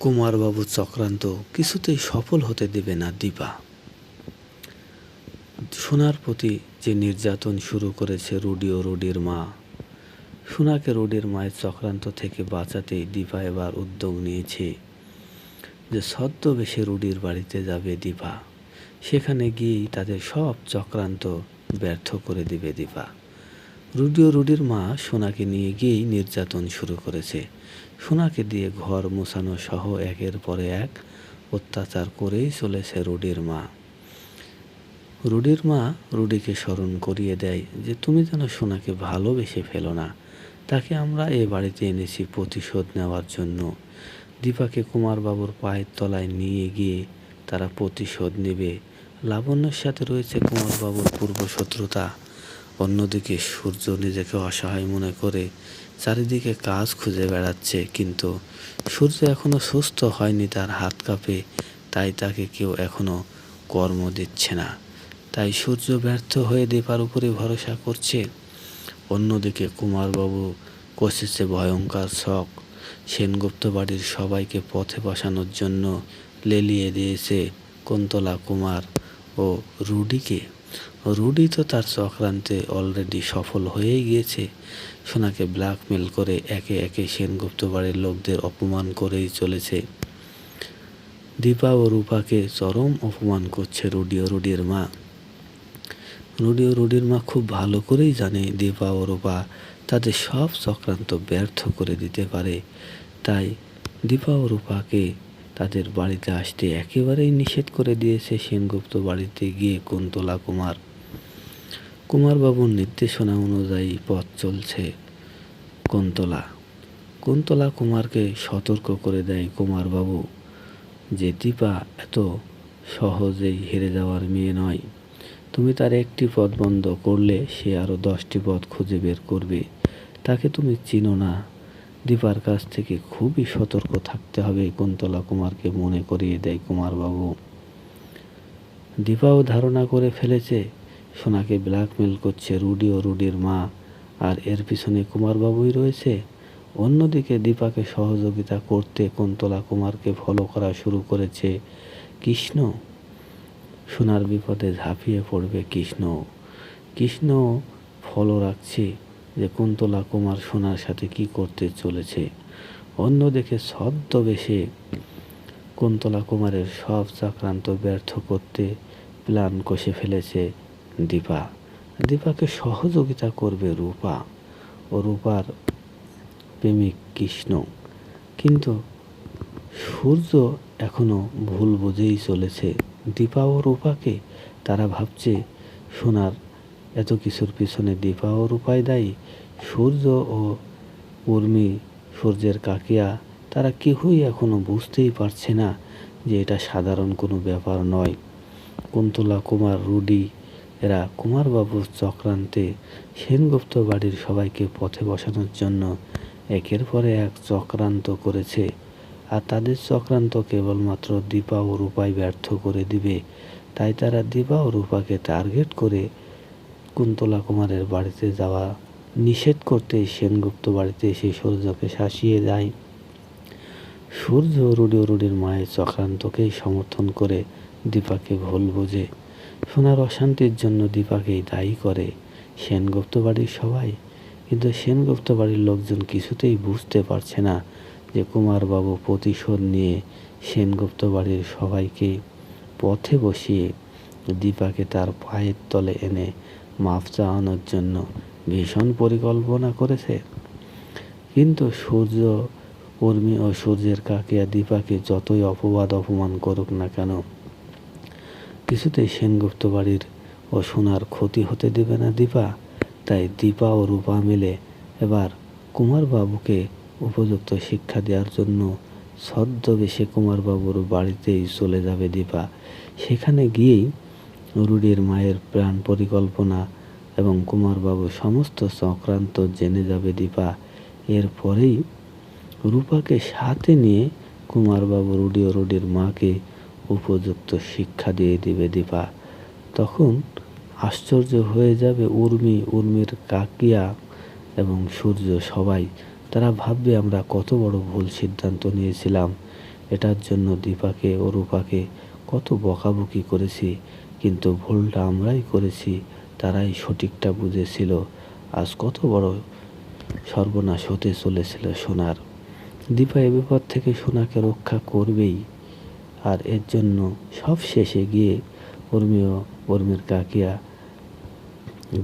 কুমারবাবু চক্রান্ত কিছুতেই সফল হতে দেবে না দীপা। সোনার প্রতি যে নির্যাতন শুরু করেছে রুডি ও রুডির মা, সোনাকে রুডির মায়ের চক্রান্ত থেকে বাঁচাতেই দীপা এবার উদ্যোগ নিয়েছে। যে ছদ্মবেশে রুডির বাড়িতে যাবে দীপা, সেখানে গিয়েই তাদের সব চক্রান্ত ব্যর্থ করে দিবে দীপা। রুডি ও রুডির মা সোনাকে নিয়ে গিয়েই নির্যাতন শুরু করেছে। সোনাকে দিয়ে ঘর মোছানো সহ একের পরে এক অত্যাচার করেই চলেছে রুডির মা। রুডির মা রুডিকে স্মরণ করিয়ে দেয় যে, তুমি যেন সোনাকে ভালোবেসে ফেলো না। তাকে আমরা এ বাড়িতে এনেছি প্রতিশোধ নেওয়ার জন্য। দীপাকে কুমারবাবুর পায়ের তলায় নিয়ে গিয়ে তারা প্রতিশোধ নেবে। লাবণ্যর সাথে রয়েছে কুমারবাবুর পূর্ব শত্রুতা অন্যদিকে সূর্য নিজেকে অসহায় মনে করে চারিদিকে কাজ খুঁজে বেড়াচ্ছে, কিন্তু সূর্য এখনও সুস্থ হয়নি তার হাত কাঁপে, তাই তাকে কেউ এখনও কর্ম দিচ্ছে না। তাই সূর্য ব্যর্থ হয়ে দীপার উপরে ভরসা করছে। অন্যদিকে কুমারবাবু কষেছে ভয়ঙ্কর শখ। সেনগুপ্ত বাড়ির সবাইকে পথে বসানোর জন্য লেলিয়ে দিয়েছে কুন্তলা কুমার ও রুডিকে। রুডি তো তার চক্রান্তে অলরেডি সফল হয়েই গিয়েছে। সোনাকে ব্ল্যাকমেল করে একে একে সেনগুপ্ত বাড়ির লোকদের অপমান করেই চলেছে। দীপা ও রূপাকে চরম অপমান করছে রুডি ও রুডির মা। রুডি ও রুডির মা খুব ভালো করেই জানে দীপা ও রূপা তাদের সব চক্রান্ত ব্যর্থ করে দিতে পারে। তাই দীপা ও রূপাকে তাদের বাড়িতে আসতে একেবারেই নিষেধ করে দিয়েছে সেনগুপ্ত বাড়িতে গিয়ে কুন্তলা কুমার। কুমারবাবুর নির্দেশনা অনুযায়ী পথ চলছে কুন্তলা। কুন্তলা কুমারকে সতর্ক করে দেয় কুমারবাবু যে, দীপা, এত সহজেই হেরে যাওয়ার মেয়ে নয়। তুমি তার একটি পথ বন্ধ করলে সে আরও দশটি পথ খুঁজে বের করবে। তাকে তুমি চিনো না। দীপার কাছ থেকে খুবই সতর্ক থাকতে হবে কুন্তলা কুমারকে মনে করিয়ে দেয় কুমারবাবু। দীপাও ধারণা করে ফেলেছে, সোনাকে ব্ল্যাকমেল করছে রুডি ও রুডির মা, আর এর পিছনে কুমারবাবুই রয়েছে। অন্যদিকে দীপাকে সহযোগিতা করতে কুন্তলা কুমারকে ফলো করা শুরু করেছে কৃষ্ণ। সোনার বিপদে ঝাঁপিয়ে পড়বে কৃষ্ণ। কৃষ্ণ ফলো রাখছে যে কুন্তলা কুমার সোনার সাথে কি করতে চলেছে? অন্যদিকে ছদ্মবেশে কুন্তলা কুমারের সব চাক্রান্ত ব্যর্থ করতে প্ল্যান কষে ফেলেছে দীপা। দীপাকে সহযোগিতা করবে রূপা ও রূপার প্রেমিক কৃষ্ণ। কিন্তু সূর্য এখনও ভুল বুঝেই চলেছে। দীপা ও রূপাকে তারা ভাবছে সোনার এত কিছুর পিছনে দীপা ও রূপাই দায়ী? সূর্য ও উর্মি সূর্যের কাকিয়া, তারা কেউই এখনও বুঝতেই পারছে না যে এটা সাধারণ কোনো ব্যাপার নয়। কুন্তলা, কুমার, রুডি, এরা কুমারবাবুর চক্রান্তে সেনগুপ্ত বাড়ির সবাইকে পথে বসানোর জন্য একের পরে এক চক্রান্ত করেছে। আর তাদের চক্রান্ত কেবলমাত্র দীপা ও রূপাই ব্যর্থ করে দিবে। তাই তারা দীপা ও রূপাকে টার্গেট করে কুন্তলা কুমারের বাড়িতে যাওয়া নিষেধ করতে সেনগুপ্ত বাড়িতে এসে সূর্যকে শাসিয়ে যায় সূর্য রুডি রুডির মায়ের চক্রান্তকেই সমর্থন করে দীপাকে ভুল বোঝে। সোনার অশান্তির জন্য দীপাকেই দায়ী করে সেনগুপ্ত বাড়ির সবাই। কিন্তু সেনগুপ্ত বাড়ির লোকজন কিছুতেই বুঝতে পারছে না যে কুমারবাবু প্রতিশোধ নিয়ে সেনগুপ্ত বাড়ির সবাইকে পথে বসিয়ে দীপাকে তার পায়ের তলে এনে মাফ চাওয়ানোর জন্য ভীষণ পরিকল্পনা করেছে। কিন্তু সূর্য, উর্মি ও সূর্যের কাকিয়া দীপাকে যতই অপবাদ অপমান করুক না কেন, কিছুতেই সেনগুপ্ত বাড়ির ও সোনার ক্ষতি হতে দেবে না দীপা। তাই দীপা ও রূপা মিলে এবার কুমারবাবুকে উপযুক্ত শিক্ষা দেওয়ার জন্য ছদ্মবেশে কুমারবাবুর বাড়িতেই চলে যাবে দীপা। সেখানে গিয়েই রুডির মায়ের প্রাণ পরিকল্পনা এবং কুমারবাবু সমস্ত চক্রান্ত জেনে যাবে দীপা। এরপরেই রূপাকে সাথে নিয়ে কুমারবাবু রুডি ও রুডির মাকে উপযুক্ত শিক্ষা দিয়ে দিবে দীপা। তখন আশ্চর্য হয়ে যাবে উর্মি, উর্মির কাকিয়া এবং সূর্য সবাই। তারা ভাববে, আমরা কত বড় ভুল সিদ্ধান্ত নিয়েছিলাম। এটার জন্য দীপাকে ও রূপাকে কত বকাবকি করেছি। কিন্তু ভুলটা আমরাই করেছি, তারাই সঠিকটা বুঝেছিল। আজ কত বড় সর্বনাশ হতে চলেছিল সোনার। দীপা এ বিপদ থেকে সোনাকে রক্ষা করবেই, আর এর জন্য সব শেষে গিয়ে উর্মি ও উর্মির কাকিয়া।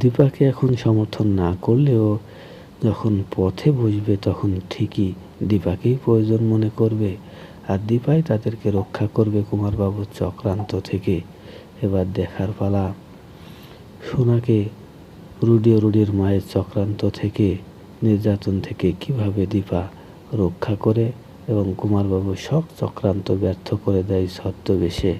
দীপাকে এখন সমর্থন না করলেও যখন পথে বসবে তখন ঠিকই দীপাকেই প্রয়োজন মনে করবে, আর দীপাই তাদেরকে রক্ষা করবে কুমারবাবুর চক্রান্ত থেকে। এবার দেখার পালা। সোনাকে রুডিও রুডির মায়ের চক্রান্ত থেকে, নির্যাতন থেকে কীভাবে দীপা রক্ষা করে এবং কুমারবাবু সব চক্রান্ত ব্যর্থ করে দেয় ছদ্মবেশে?